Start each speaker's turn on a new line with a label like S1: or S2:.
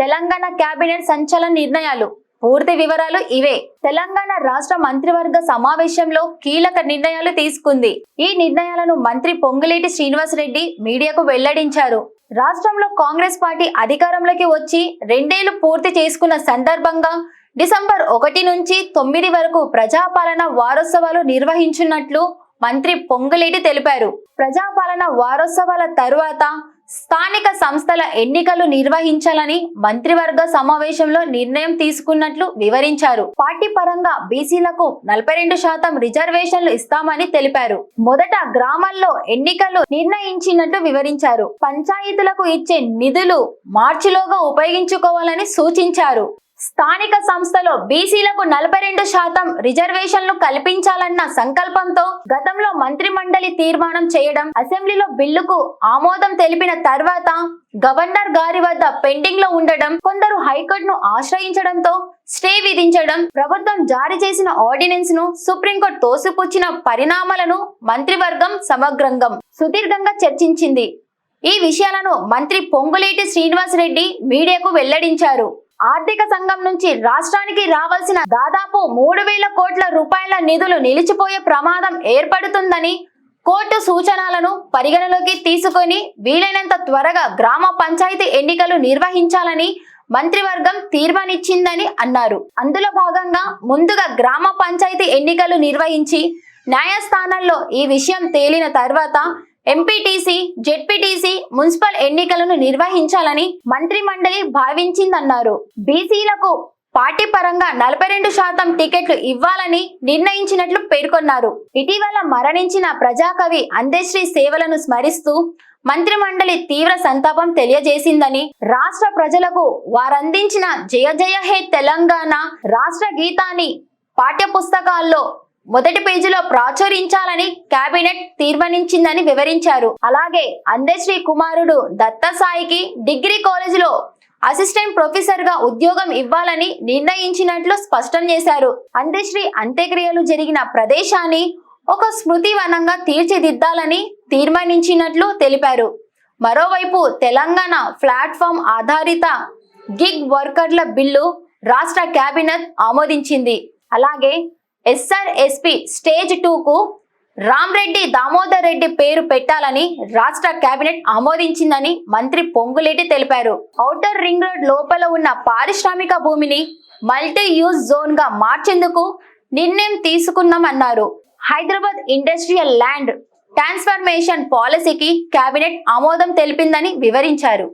S1: Telangana cabinet సంచలన నిర్ణయాలు. పూర్తి వివరాలు ఇవే. తెలంగాణ రాష్ట్ర మంత్రివర్గ సమావేశంలో కీలక నిర్ణయాలు తీసుకుంది. ఈ నిర్ణయాలను మంత్రి పొంగులేటి శ్రీనివాసరెడ్డి మీడియాకు వెల్లడించారు. రాష్ట్రంలో కాంగ్రెస్ పార్టీ అధికారంలోకి వచ్చి రెండేళ్ళు పూర్తి చేసుకున్న సందర్భంగా డిసెంబర్ ఒకటి నుంచి తొమ్మిది వరకు ప్రజాపాలన వారోత్సవాలు నిర్వహించున్నట్లు మంత్రి పొంగులేటి తెలిపారు. ప్రజాపాలన వారోత్సవాల తరువాత స్థానిక సంస్థల ఎన్నికలు నిర్వహించాలని మంత్రివర్గ సమావేశంలో నిర్ణయం తీసుకున్నట్లు వివరించారు. పార్టీ పరంగా బీసీలకు నలభై రెండు శాతం రిజర్వేషన్లు ఇస్తామని తెలిపారు. మొదట గ్రామాల్లో ఎన్నికలు నిర్ణయించినట్లు వివరించారు. పంచాయతీలకు ఇచ్చే నిధులు మార్చిలోగా ఉపయోగించుకోవాలని సూచించారు. స్థానిక సంస్థలో బీసీలకు నలభై రెండు శాతం రిజర్వేషన్లు కల్పించాలన్న సంకల్పంతో గతంలో మంత్రి మండలి తీర్మానం చేయడం అసెంబ్లీలో బిల్లుకు ఆమోదం తెలిపిన తర్వాత గవర్నర్ గారి వద్ద పెండింగ్లో ఉండడం కొందరు హైకోర్టును ఆశ్రయించడంతో స్టే విధించడం ప్రభుత్వం జారీ చేసిన ఆర్డినెన్స్ను సుప్రీంకోర్టు తోసిపుచ్చిన పరిణామాలను మంత్రివర్గం సమగ్రంగా సుదీర్ఘంగా చర్చించింది. ఈ విషయాలను మంత్రి పొంగులేటి శ్రీనివాసరెడ్డి మీడియాకు వెల్లడించారు. ఆర్థిక సంఘం నుంచి రాష్ట్రానికి రావాల్సిన దాదాపు మూడు వేల కోట్ల రూపాయల నిధులు నిలిచిపోయే ప్రమాదం ఏర్పడుతుందని కోర్టు సూచనలను పరిగణలోకి తీసుకొని వీలైనంత త్వరగా గ్రామ పంచాయతీ ఎన్నికలు నిర్వహించాలని మంత్రివర్గం తీర్మానిచ్చిందని అన్నారు. అందులో భాగంగా ముందుగా గ్రామ పంచాయతీ ఎన్నికలు నిర్వహించి న్యాయస్థానాల్లో ఈ విషయం తేలిన తర్వాత ఎంపీటీసీ జెడ్పీటీసీ మున్సిపల్ ఎన్నికలను నిర్వహించాలని మంత్రి మండలి భావించిందన్నారు. బీసీలకు పార్టీ పరంగా నలభై రెండు శాతం టికెట్లు ఇవ్వాలని నిర్ణయించినట్లు పేర్కొన్నారు. ఇటీవల మరణించిన ప్రజాకవి అందశ్రీ సేవలను స్మరిస్తూ మంత్రి మండలి తీవ్ర సంతాపం తెలియజేసిందని రాష్ట్ర ప్రజలకు వారందించిన జయ జయ హే తెలంగాణ రాష్ట్ర గీతాన్ని పాఠ్య పుస్తకాల్లో మొదటి పేజీలో ప్రాచురించాలని కేబినెట్ తీర్మానించిందని వివరించారు. అలాగే అందశ్రీ కుమారుడు దత్తసాయికి డిగ్రీ కాలేజీలో అసిస్టెంట్ ప్రొఫెసర్గా ఉద్యోగం ఇవ్వాలని నిర్ణయించినట్లు స్పష్టం చేశారు. అందశ్రీ అంత్యక్రియలు జరిగిన ప్రదేశాన్ని ఒక స్మృతి వనంగా తీర్చిదిద్దాలని తీర్మానించినట్లు తెలిపారు. మరోవైపు తెలంగాణ ప్లాట్ఫామ్ ఆధారిత గిగ్ వర్కర్ల బిల్లు రాష్ట్ర కేబినెట్ ఆమోదించింది. అలాగే ఎస్ఆర్ఎస్పి స్టేజ్ టూకు రామ్రెడ్డి దామోదర్ రెడ్డి పేరు పెట్టాలని రాష్ట్ర కేబినెట్ ఆమోదించిందని మంత్రి పొంగులేటి తెలిపారు. ఔటర్ రింగ్ రోడ్ లోపల ఉన్న పారిశ్రామిక భూమిని మల్టీ యూజ్ జోన్గా మార్చేందుకు నిర్ణయం తీసుకున్నామన్నారు. హైదరాబాద్ ఇండస్ట్రియల్ ల్యాండ్ ట్రాన్స్ఫర్మేషన్ పాలసీకి కేబినెట్ ఆమోదం తెలిపిందని వివరించారు.